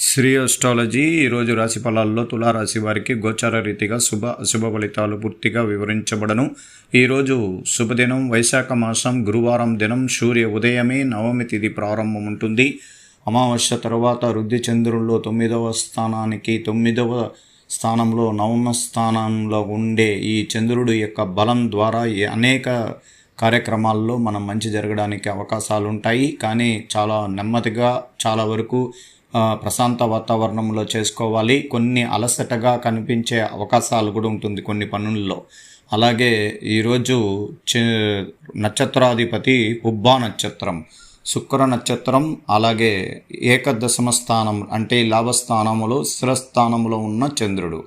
Shri astrology ఈరోజు రాశి ఫలాల్లో తులారాశి వారికి గోచార రీతిగా శుభ అశుభ ఫలితాలు పూర్తిగా వివరించబడను. ఈరోజు శుభదినం వైశాఖ మాసం గురువారం దినం సూర్య ఉదయమే నవమి తిథి ప్రారంభం ఉంటుంది. అమావాస్య తర్వాత వృద్ధి చంద్రుల్లో తొమ్మిదవ స్థానానికి తొమ్మిదవ స్థానంలో నవమ స్థానంలో ఉండే ఈ చంద్రుడు యొక్క బలం ద్వారా ఈ అనేక కార్యక్రమాల్లో మనం మంచి జరగడానికి అవకాశాలు ఉంటాయి కానీ చాలా నెమ్మదిగా చాలా వరకు ప్రశాంత వాతావరణంలో చేసుకోవాలి. కొన్ని అలసటగా కనిపించే అవకాశాలు కూడా ఉంటుంది కొన్ని పనుల్లో. అలాగే ఈరోజు చ నక్షత్రాధిపతి పుబ్బా నక్షత్రం శుక్ర నక్షత్రం అలాగే ఏకదశమ స్థానం అంటే లాభస్థానములో స్థిరస్థానంలో ఉన్న చంద్రుడు.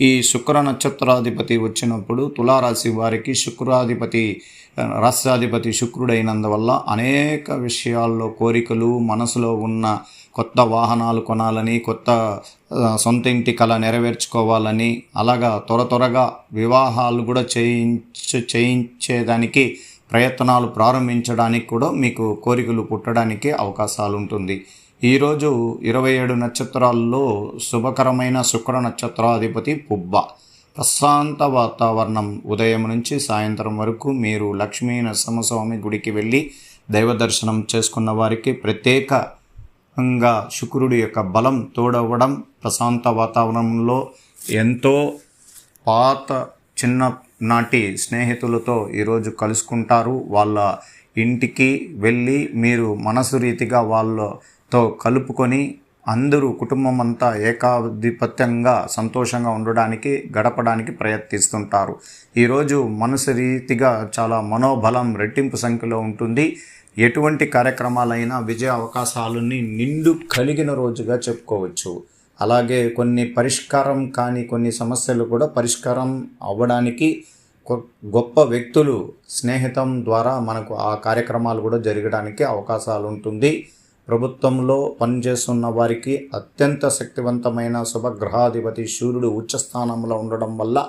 ఈ శుక్ర నక్షత్రాధిపతి వచ్చినప్పుడు తులారాశి వారికి శుక్రాధిపతి రాష్ట్రాధిపతి శుక్రుడైనందువల్ల అనేక విషయాల్లో కోరికలు మనసులో ఉన్న కొత్త వాహనాలు కొనాలని కొత్త సొంత ఇంటి కళ నెరవేర్చుకోవాలని అలాగా త్వర త్వరగా వివాహాలు కూడా చేయించ చేయించేదానికి ప్రయత్నాలు ప్రారంభించడానికి కూడా మీకు కోరికలు పుట్టడానికి అవకాశాలు ఉంటుంది ఈరోజు ఇరవై ఏడు నక్షత్రాల్లో శుభకరమైన శుక్ర నక్షత్రాధిపతి పుబ్బ. ప్రశాంత వాతావరణం ఉదయం నుంచి సాయంత్రం వరకు మీరు లక్ష్మీ నరసింహస్వామి గుడికి వెళ్ళి దైవ దర్శనం చేసుకున్న వారికి ప్రత్యేక ప్రత్యేకంగా శుక్రుడి యొక్క బలం తోడవడం ప్రశాంత వాతావరణంలో ఎంతో పాత చిన్న నాటి స్నేహితులతో ఈరోజు కలుసుకుంటారు. వాళ్ళ ఇంటికి వెళ్ళి మీరు మనసు రీతిగా వాళ్ళతో కలుపుకొని అందరూ కుటుంబం అంతా ఏకాధిపత్యంగా సంతోషంగా ఉండడానికి గడపడానికి ప్రయత్నిస్తుంటారు. ఈరోజు మనసు రీతిగా చాలా మనోబలం రెట్టింపు సంఖ్యలో ఉంటుంది. ఎటువంటి కార్యక్రమాలైనా విజయ అవకాశాలని నిండు కలిగిన రోజుగా చెప్పుకోవచ్చు. అలాగే కొన్ని పరిష్కారం కాని కొన్ని సమస్యలు కూడా పరిష్కారం అవ్వడానికి గొప్ప వ్యక్తులు స్నేహితం ద్వారా మనకు ఆ కార్యక్రమాలు కూడా జరగడానికి అవకాశాలు ఉంటుంది ప్రభుత్వంలో పనిచేస్తున్న వారికి అత్యంత శక్తివంతమైన శుభగ్రహాధిపతి సూర్యుడు ఉచ్చస్థానంలో ఉండడం వల్ల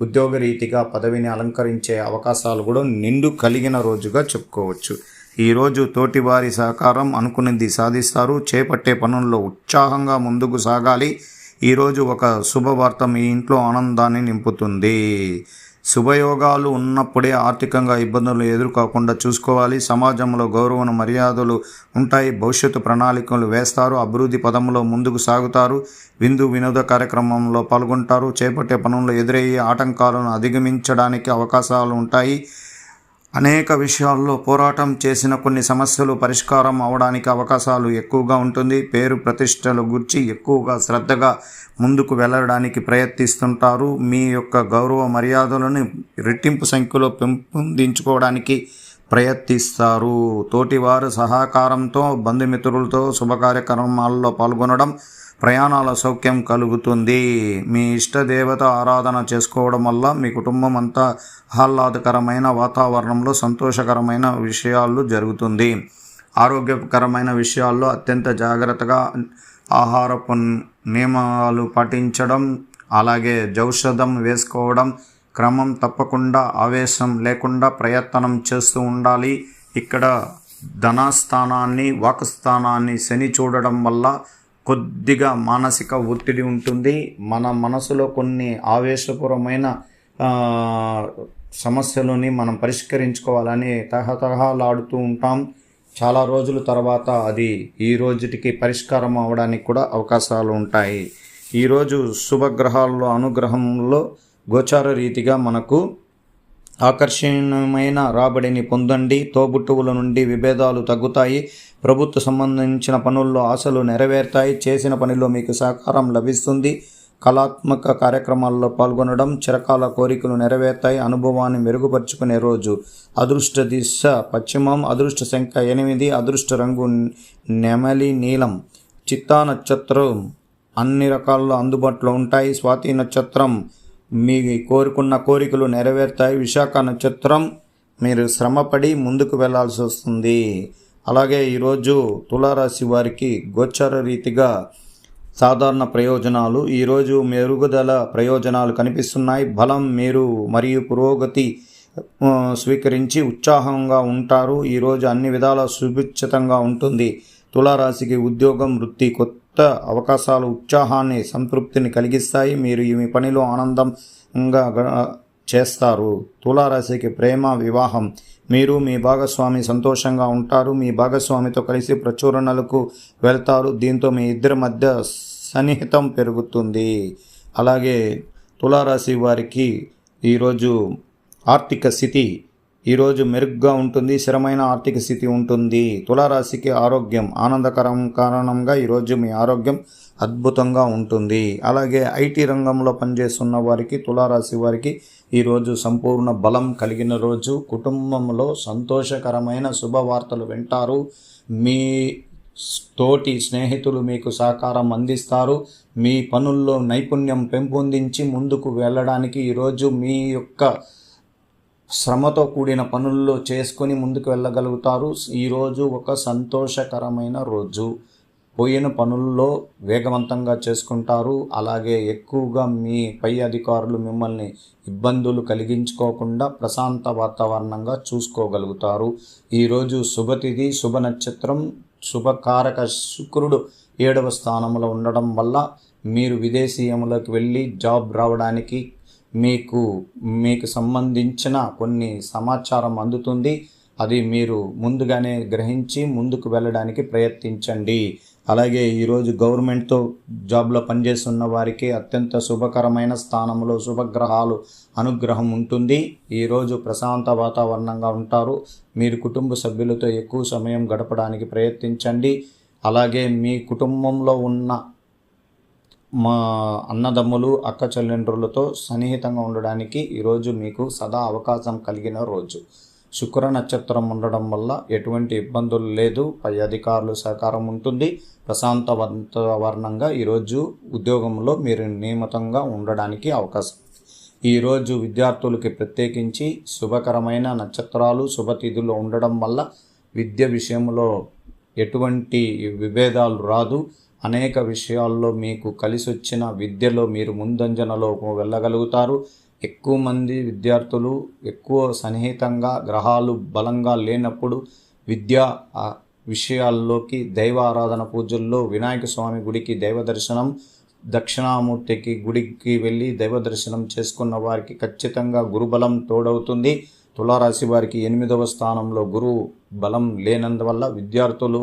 ఉద్యోగ రీతిగా పదవిని అలంకరించే అవకాశాలు కూడా నిండు కలిగిన రోజుగా చెప్పుకోవచ్చు. ఈరోజు తోటివారి సహకారం అనుకున్నది సాధిస్తారు. చేపట్టే పనుల్లో ఉత్సాహంగా ముందుకు సాగాలి. ఈరోజు ఒక శుభవార్త మీ ఇంట్లో ఆనందాన్ని నింపుతుంది. శుభయోగాలు ఉన్నప్పుడే ఆర్థికంగా ఇబ్బందులు ఎదుర్కోకుండా చూసుకోవాలి. సమాజంలో గౌరవం మర్యాదలు ఉంటాయి. భవిష్యత్తు ప్రణాళికలు వేస్తారు. అభివృద్ధి పదంలో ముందుకు సాగుతారు. విందు వినోద కార్యక్రమంలో పాల్గొంటారు. చేపట్టే పనుల్లో ఎదురయ్యే ఆటంకాలను అధిగమించడానికి అవకాశాలు ఉంటాయి. అనేక విషయాల్లో పోరాటం చేసిన కొన్ని సమస్యలు పరిష్కారం అవడానికి అవకాశాలు ఎక్కువగా ఉంటుంది. పేరు ప్రతిష్టల గురించి ఎక్కువగా శ్రద్ధగా ముందుకు వెళ్ళడానికి ప్రయత్నిస్తుంటారు. మీ యొక్క గౌరవ మర్యాదలను రెట్టింపు సంఖ్యలో పెంపొందించుకోవడానికి ప్రయత్నిస్తారు. తోటివారు సహకారంతో బంధుమిత్రులతో శుభ కార్యక్రమాల్లో పాల్గొనడం ప్రయాణాల సౌఖ్యం కలుగుతుంది. మీ ఇష్టదేవత ఆరాధన చేసుకోవడం వల్ల మీ కుటుంబం అంతా ఆహ్లాదకరమైన వాతావరణంలో సంతోషకరమైన విషయాలు జరుగుతుంది. ఆరోగ్యకరమైన విషయాల్లో అత్యంత జాగ్రత్తగా ఆహారపు నియమాలు పాటించడం అలాగే జౌషధం వేసుకోవడం క్రమం తప్పకుండా ఆవేశం లేకుండా ప్రయత్నం చేస్తూ ఉండాలి. ఇక్కడ ధనస్థానాన్ని వాకస్థానాన్ని శని చూడడం వల్ల కొద్దిగా మానసిక ఒత్తిడి ఉంటుంది. మన మనసులో కొన్ని ఆవేశపూరమైన సమస్యలని మనం పరిష్కరించుకోవాలని తహతహలాడుతూ ఉంటాం. చాలా రోజుల తర్వాత అది ఈ రోజుటికి పరిష్కారం అవడానికి కూడా అవకాశాలు ఉంటాయి. ఈరోజు శుభగ్రహాల్లో అనుగ్రహంలో గోచార రీతిగా మనకు ఆకర్షణీయమైన రాబడిని పొందండి తోబుట్టువుల నుండి విభేదాలు తగ్గుతాయి ప్రభుత్వ సంబంధించిన పనుల్లో ఆశలు నెరవేరుతాయి చేసిన పనిలో మీకు సహకారం లభిస్తుంది కళాత్మక కార్యక్రమాల్లో పాల్గొనడం చిరకాల కోరికలు నెరవేరుతాయి అనుభవాన్ని మెరుగుపరుచుకునే రోజు. అదృష్ట దిశ పశ్చిమం అదృష్ట సంఖ్య ఎనిమిది అదృష్ట రంగు నెమలి నీలం. చిత్తా నక్షత్రం అన్ని రకాల్లో అందుబాటులో ఉంటాయి. స్వాతి నక్షత్రం మీ కోరుకున్న కోరికలు నెరవేరుతాయి. విశాఖ నక్షత్రం మీరు శ్రమపడి ముందుకు వెళ్ళాల్సి వస్తుంది. అలాగే ఈరోజు తులారాశి వారికి గోచర రీతిగా సాధారణ ప్రయోజనాలు. ఈరోజు మెరుగుదల ప్రయోజనాలు కనిపిస్తున్నాయి. బలం మీరు మరియు పురోగతి స్వీకరించి ఉత్సాహంగా ఉంటారు. ఈరోజు అన్ని విధాల సుభిక్షితంగా ఉంటుంది. తులారాశికి ఉద్యోగం వృత్తి కొత్త కొత్త అవకాశాలు ఉత్సాహాన్ని సంతృప్తిని కలిగిస్తాయి. మీరు ఈ మీ పనిలో ఆనందంగా చేస్తారు. తులారాశికి ప్రేమ వివాహం. మీరు మీ భాగస్వామి సంతోషంగా ఉంటారు. మీ భాగస్వామితో కలిసి ప్రచురణలకు వెళ్తారు. దీంతో మీ ఇద్దరి మధ్య సన్నిహితం పెరుగుతుంది. అలాగే తులారాశి వారికి ఈరోజు ఆర్థిక స్థితి ఈరోజు మెరుగ్గా ఉంటుంది స్థిరమైన ఆర్థిక స్థితి ఉంటుంది. తులారాశికి ఆరోగ్యం ఆనందకరం కారణంగా ఈరోజు మీ ఆరోగ్యం అద్భుతంగా ఉంటుంది. అలాగే ఐటీ రంగంలో పనిచేస్తున్న వారికి తులారాశి వారికి ఈరోజు సంపూర్ణ బలం కలిగిన రోజు. కుటుంబంలో సంతోషకరమైన శుభవార్తలు వింటారు. మీ తోటి స్నేహితులు మీకు సహకారం అందిస్తారు. మీ పనుల్లో నైపుణ్యం పెంపొందించి ముందుకు వెళ్ళడానికి ఈరోజు మీ యొక్క శ్రమతో కూడిన పనుల్లో చేసుకొని ముందుకు వెళ్ళగలుగుతారు. ఈరోజు ఒక సంతోషకరమైన రోజు. పోయిన పనుల్లో వేగవంతంగా చేసుకుంటారు. అలాగే ఎక్కువగా మీ పై అధికారులు మిమ్మల్ని ఇబ్బందులు కలిగించుకోకుండా ప్రశాంత వాతావరణంగా చూసుకోగలుగుతారు. ఈరోజు శుభతిథి శుభ నక్షత్రం శుభకారక శుక్రుడు ఏడవ స్థానంలో ఉండడం వల్ల మీరు విదేశీయములకు వెళ్ళి జాబ్ రావడానికి మీకు మీకు సంబంధించిన కొన్ని సమాచారం అందుతుంది. అది మీరు ముందుగానే గ్రహించి ముందుకు వెళ్ళడానికి ప్రయత్నించండి. అలాగే ఈరోజు గవర్నమెంట్తో జాబ్లో పనిచేస్తున్న వారికి అత్యంత శుభకరమైన స్థానంలో శుభగ్రహాలు అనుగ్రహం ఉంటుంది. ఈరోజు ప్రశాంత వాతావరణంగా ఉంటారు. మీరు కుటుంబ సభ్యులతో ఎక్కువ సమయం గడపడానికి ప్రయత్నించండి. అలాగే మీ కుటుంబంలో ఉన్న మా అన్నదమ్ములు అక్క చెల్లెండ్రులతో సన్నిహితంగా ఉండడానికి ఈరోజు మీకు సదా అవకాశం కలిగిన రోజు. శుక్ర నక్షత్రం ఉండడం వల్ల ఎటువంటి ఇబ్బందులు లేదు. పై అధికారులు సహకారం ఉంటుంది. ప్రశాంత వాతావరణంగా ఈరోజు ఉద్యోగంలో మీరు నియమితంగా ఉండడానికి అవకాశం. ఈరోజు విద్యార్థులకి ప్రత్యేకించి శుభకరమైన నక్షత్రాలు శుభతిథులు ఉండడం వల్ల విద్య విషయంలో ఎటువంటి విభేదాలు రాదు. అనేక విషయాల్లో మీకు కలిసి వచ్చిన విద్యలో మీరు ముందంజనలో వెళ్ళగలుగుతారు. ఎక్కువ మంది విద్యార్థులు ఎక్కువ సన్నిహితంగా గ్రహాలు బలంగా లేనప్పుడు విద్యా విషయాల్లోకి దైవ ఆరాధన పూజల్లో వినాయక స్వామి గుడికి దైవ దర్శనం దక్షిణామూర్తికి గుడికి వెళ్ళి దైవ దర్శనం చేసుకున్న వారికి ఖచ్చితంగా గురుబలం తోడవుతుంది. తులారాశి వారికి ఎనిమిదవ స్థానంలో గురువు బలం లేనందువల్ల విద్యార్థులు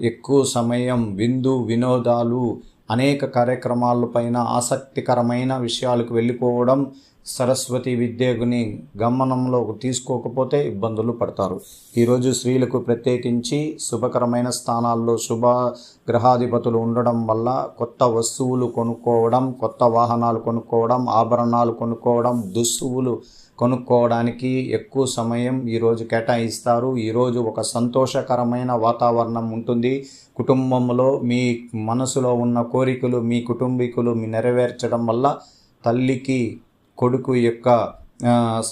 ఎక్కువ సమయం విందు వినోదాలు అనేక కార్యక్రమాలపైన ఆసక్తికరమైన విషయాలకు వెళ్ళిపోవడం సరస్వతి విద్యని గమనంలో తీసుకోకపోతే ఇబ్బందులు పడతారు. ఈరోజు స్త్రీలకు ప్రత్యేకించి శుభకరమైన స్థానాల్లో శుభ గ్రహాధిపతులు ఉండడం వల్ల కొత్త వస్తువులు కొనుక్కోవడం కొత్త వాహనాలు కొనుక్కోవడం ఆభరణాలు కొనుక్కోవడం దుస్తువులు కొనుక్కోవడానికి ఎక్కువ సమయం ఈరోజు కేటాయిస్తారు. ఈరోజు ఒక సంతోషకరమైన వాతావరణం ఉంటుంది. కుటుంబంలో మీ మనసులో ఉన్న కోరికలు మీ కుటుంబీకులు మీ నెరవేర్చడం వల్ల తల్లికి కొడుకు యొక్క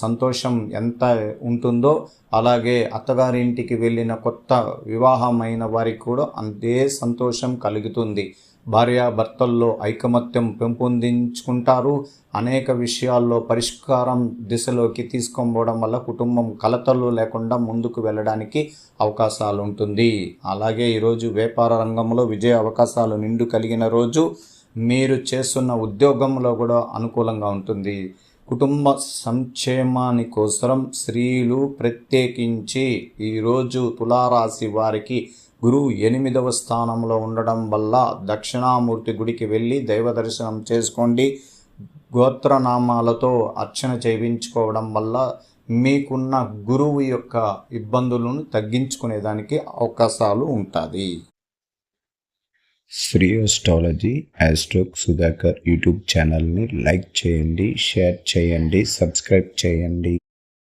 సంతోషం ఎంత ఉంటుందో అలాగే అత్తగారింటికి వెళ్ళిన కొత్త వివాహమైన వారికి కూడా అంతే సంతోషం కలుగుతుంది. భార్యాభర్తల్లో ఐకమత్యం పెంపొందించుకుంటారు. అనేక విషయాల్లో పరిష్కారం దిశలోకి తీసుకొని వల్ల కుటుంబం కలతలు లేకుండా ముందుకు వెళ్ళడానికి అవకాశాలు ఉంటుంది అలాగే ఈరోజు వ్యాపార రంగంలో విజయ అవకాశాలు నిండు కలిగిన రోజు మీరు చేస్తున్న ఉద్యోగంలో కూడా అనుకూలంగా ఉంటుంది. కుటుంబ సంక్షేమాని కోసం స్త్రీలు ప్రత్యేకించి ఈరోజు తులారాశి వారికి గురువు ఎనిమిదవ స్థానంలో ఉండడం వల్ల దక్షిణామూర్తి గుడికి వెళ్ళి దైవ దర్శనం చేసుకోండి. గోత్రనామాలతో అర్చన చేయించుకోవడం వల్ల మీకున్న గురువు యొక్క ఇబ్బందులను తగ్గించుకునేదానికి అవకాశాలు ఉంటుంది. శ్రీ అస్ట్రాలజీ యాస్ట్రోక్ సుధాకర్ యూట్యూబ్ ఛానల్ని లైక్ చేయండి షేర్ చేయండి సబ్స్క్రైబ్ చేయండి.